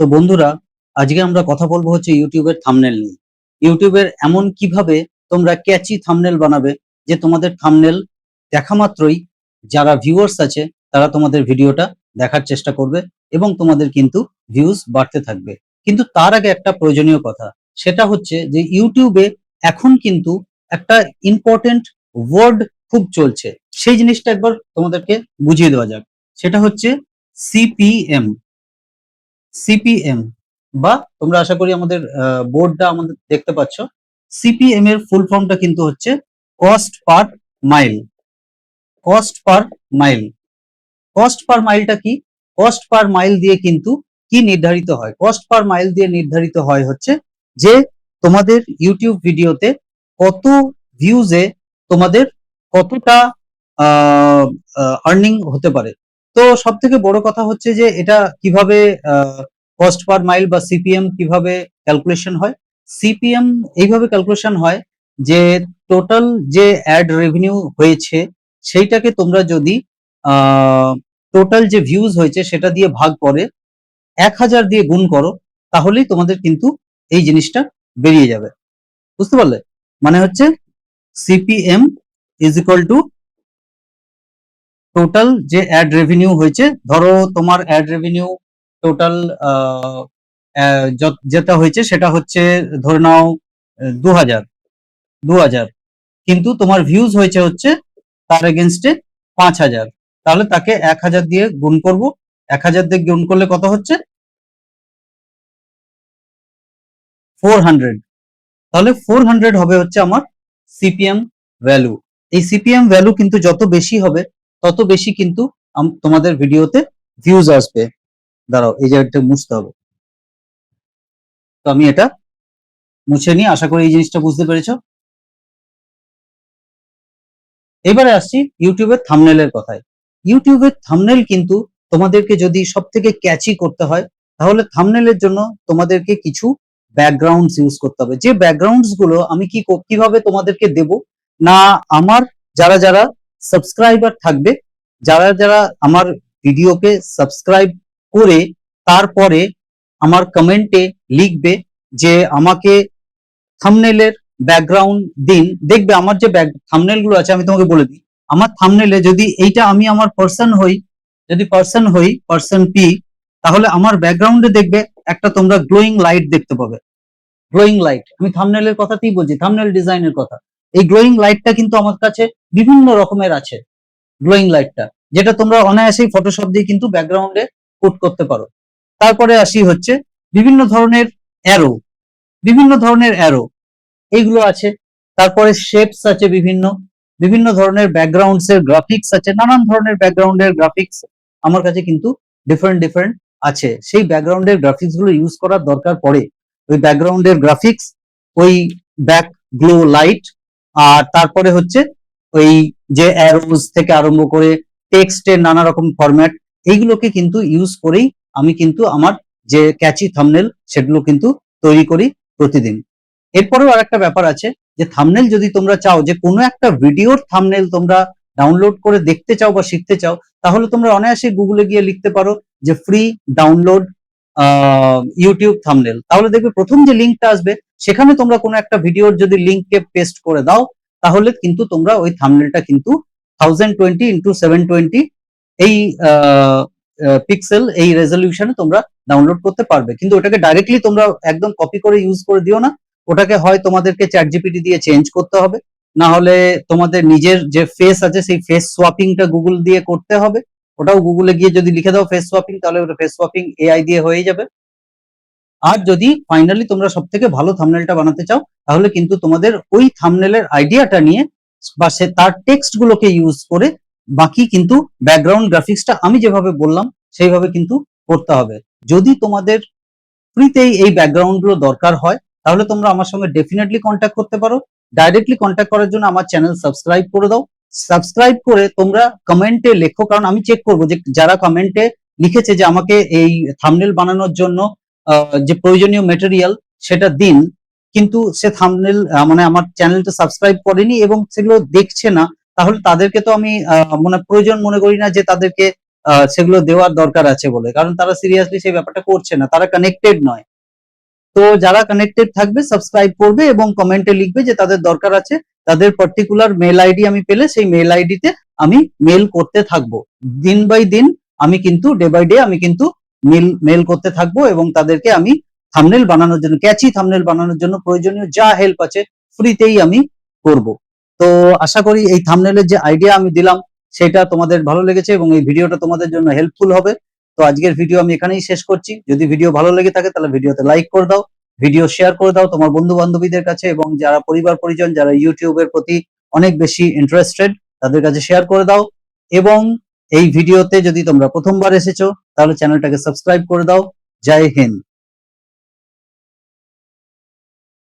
তো বন্ধুরা, আজকে আমরা কথা বলব হচ্ছে ইউটিউবের থামনেল নিয়ে। ইউটিউবের এমন কীভাবে তোমরা ক্যাচি থামনেল বানাবে যে তোমাদের থামনেল দেখা মাত্রই যারা ভিউয়ার্স আছে, তারা তোমাদের ভিডিওটা দেখার চেষ্টা করবে এবং তোমাদের কিন্তু ভিউজ বাড়তে থাকবে। কিন্তু তার আগে একটা প্রয়োজনীয় কথা, সেটা হচ্ছে যে ইউটিউবে এখন কিন্তু একটা ইম্পর্টেন্ট ওয়ার্ড খুব চলছে। সেই জিনিসটা একবার তোমাদেরকে বুঝিয়ে দেওয়া যাক। সেটা হচ্ছে সিপিএম সিপিএম বা তোমরা আশা করি আমাদের বোর্ডটা আমাদের দেখতে পাচ্ছ। সিপিএম এর ফুল ফর্মটা কিন্তু হচ্ছে cost per mile cost per mile cost per মাইলটা কি? কস্ট পার মাইল দিয়ে কিন্তু কি নির্ধারিত হয়? কস্ট পার মাইল দিয়ে নির্ধারিত হয় হচ্ছে যে তোমাদের ইউটিউব ভিডিওতে কত ভিউজে তোমাদের কতটা আর্নিং হতে পারে। তো সব থেকে বড় কথা হচ্ছে যে এটা কীভাবে কস্ট পার মাইল বা সিপিএম কীভাবে ক্যালকুলেশন হয়? সিপিএম এইভাবে ক্যালকুলেশন হয় যে টোটাল যে অ্যাড রেভিনিউ হয়েছে সেইটাকে তোমরা যদি টোটাল যে ভিউজ হয়েছে সেটা দিয়ে ভাগ করে এক হাজার দিয়ে গুণ করো, তাহলেই তোমাদের কিন্তু এই জিনিসটা বেরিয়ে যাবে। বুঝতে পারলে? মানে হচ্ছে CPM is equal to total যে অ্যাড রেভিনিউ হয়েছে, ধরো তোমার অ্যাড রেভিনিউ টোটাল যেটা হয়েছে সেটা হচ্ছে ধরে নাও দু হাজার দু হাজার কিন্তু তোমার ভিউজ হয়েছে হচ্ছে তার এগেনস্টে পাঁচ হাজার তাহলে তাকে এক হাজার দিয়ে গুণ করব। এক হাজার দিয়ে গুণ করলে কত হচ্ছে? ফোর হান্ড্রেড তাহলে ফোর হান্ড্রেড হবে হচ্ছে আমার সিপিএম ভ্যালু এই সিপিএম ভ্যালু কিন্তু যত বেশি হবে তত বেশি কিন্তু তোমাদের ভিডিওতে ভিউজ আসবে। দাঁড়াও, এই জায়গাটা মুছতে হবে। তো আমি এটা মুছে নিয়ে আশা করি এই জিনিসটা বুঝতে পেরেছ। এবারে আসছি ইউটিউবের থামনেলের কথায়। ইউটিউবের থামনেল কিন্তু তোমাদেরকে যদি সব থেকে ক্যাচি করতে হয়, তাহলে থামনেলের জন্য তোমাদেরকে কিছু ব্যাকগ্রাউন্ডস ইউজ করতে হবে। যে ব্যাকগ্রাউন্ডসগুলো আমি কি কীভাবে তোমাদেরকে দেব, না আমার যারা যারা সাবস্ক্রাইবার থাকবে। যারা যারা আমার ভিডিওকে সাবস্ক্রাইব করে তারপরে আমার কমেন্টে লিখবে যে আমাকে থামনেলের ব্যাকগ্রাউন্ড দিন। দেখবে আমার যে থামনেলগুলো আছে, আমি তোমাকে বলে দিই। আমার থামনেলে যদি এইটা আমি আমার পার্সন হই, যদি পার্সন হই পার্সন পি তাহলে আমার ব্যাকগ্রাউন্ডে দেখবে একটা তোমরা গ্লোয়িং লাইট দেখতে পাবে। গ্লোয়িং লাইট আমি থামনেলের কথাতেই বলছি থামনেল ডিজাইনের কথা। এই গ্লোয়িং লাইটটা কিন্তু আমার কাছে বিভিন্ন রকমের আছে গ্লোয়িং লাইটটা যেটা তোমরা অনায়াসেই ফটোশপ দিয়ে কিন্তু ব্যাকগ্রাউন্ডে পুট করতে পারো। তারপরে আসি হচ্ছে বিভিন্ন ধরনের অ্যারো বিভিন্ন ধরনের অ্যারো এইগুলো আছে। তারপরে শেপস আছে বিভিন্ন বিভিন্ন ধরনের ব্যাকগ্রাউন্ডস এর গ্রাফিক্স আছে, নানান ধরনের ব্যাকগ্রাউন্ডের গ্রাফিক্স আমার কাছে কিন্তু ডিফারেন্ট ডিফারেন্ট আছে। সেই ব্যাকগ্রাউন্ডের গ্রাফিক্সগুলো ইউজ করার দরকার পড়ে। ওই ব্যাকগ্রাউন্ডের গ্রাফিক্স ওই ব্যাক গ্লো লাইট আর তারপরে হচ্ছে ওই যে অ্যারোজ থেকে আরম্ভ করে টেক্সটের নানা রকম ফরম্যাট এইগুলোকে কিন্তু ইউজ করেই আমি কিন্তু আমার যে ক্যাচি থামনেল সেগুলো কিন্তু তৈরি করি প্রতিদিন। এরপরেও আর একটা ব্যাপার আছে যে থামনেল যদি তোমরা চাও যে কোনো একটা ভিডিওর থামনেল তোমরা ডাউনলোড করে দেখতে চাও বা শিখতে চাও, তাহলে তোমরা অনায়াসে গুগলে গিয়ে লিখতে পারো যে ফ্রি ডাউনলোড ইউটিউব থামনেল তাহলে দেখবে প্রথম যে লিঙ্কটা আসবে, সেখানে তোমরা কোনো একটা ভিডিওর যদি লিঙ্ককে পেস্ট করে দাও তাহলে কিন্তু তোমরা ওই থামনেলটা কিন্তু thousand twenty into seven twenty এই পিক্সেল এই রেজলিউশনে তোমরা ডাউনলোড করতে পারবে। কিন্তু ওটাকে ডাইরেক্টলি তোমরা একদম কপি করে ইউজ করে দিও না। ওটাকে হয় তোমাদেরকে চ্যাট জিপিটি দিয়ে চেঞ্জ করতে হবে। না হলে তোমাদের নিজের যে ফেস আছে, সেই ফেস সোয়াপিংটা গুগল দিয়ে করতে হবে। ওটাও গুগলে গিয়ে যদি লিখে দাও ফেস সোয়াপিং তাহলে ওটা ফেস সোয়াপিং এআই দিয়ে হয়ে যাবে। আর যদি ফাইনালি তোমরা সব থেকে ভালো থামনেলটা বানাতে চাও, তাহলে কিন্তু তোমাদের ওই থামনেলের আইডিয়াটা নিয়ে বা সে তার টেক্সট গুলোকে ইউজ করে বাকি কিন্তু ব্যাকগ্রাউন্ড গ্রাফিক্সটা আমি যেভাবে বললাম, সেইভাবে কিন্তু করতে হবে। যদি তোমাদের ফ্রিতেই এই ব্যাকগ্রাউন্ডগুলো দরকার হয়, তাহলে তোমরা আমার সঙ্গে ডেফিনেটলি কন্ট্যাক্ট করতে পারো। ডাইরেক্টলি কন্ট্যাক্ট করার জন্য আমার চ্যানেল সাবস্ক্রাইব করে দাও। সাবস্ক্রাইব করে তোমরা কমেন্টে লেখো, কারণ আমি চেক করব যে যারা কমেন্টে লিখেছে যে আমাকে এই থামনেল বানানোর জন্য যে প্রয়োজনীয় মেটেরিয়াল সেটা দিন। কিন্তু সে থামনেল মানে আমার চ্যানেলটা সাবস্ক্রাইব করেনি এবং সেগুলো দেখছে না, তাহলে তাদেরকে তো আমি মানে প্রয়োজন মনে করি না যে তাদেরকে সেগুলো দেওয়ার দরকার আছে বলে। কারণ তারা সিরিয়াসলি সেই ব্যাপারটা করছে না, তারা কানেক্টেড নয়। তো যারা কানেক্টেড থাকবে সাবস্ক্রাইব করবে এবং কমেন্টে লিখবে যে তাদের দরকার আছে, তাদের পার্টিকুলার মেল আইডি আমি পেলে সেই মেল আইডিতে আমি মেল করতে থাকব। দিন বাই দিন আমি কিন্তু ডে বাই ডে আমি কিন্তু মেল মেল করতে থাকব এবং তাদেরকে আমি থামনেল বানানোর জন্য ক্যাচি থামনেল বানানোর জন্য প্রয়োজনীয় যা হেল্প আছে ফ্রিতেই আমি করব। তো আশা করি এই থামনেলের যে আইডিয়া আমি দিলাম, সেটা তোমাদের ভালো লেগেছে এবং এই ভিডিওটা তোমাদের জন্য হেল্পফুল হবে। তো আজকের ভিডিও আমি এখানেই শেষ করছি। যদি ভিডিও ভালো লেগে থাকে, তাহলে ভিডিওতে লাইক করে দাও ভিডিও শেয়ার করে দাও তোমার বন্ধু বান্ধবীদের কাছে এবং যারা পরিবার, পরিজন, যারা ইউটিউবের প্রতি অনেক বেশি ইন্টারেস্টেড তাদের কাছে শেয়ার করে দাও এবং এই ভিডিওতে যদি তোমরা প্রথমবার এসেছ তাহলে চ্যানেলটাকে সাবস্ক্রাইব করে দাও। জয় হিন্দ।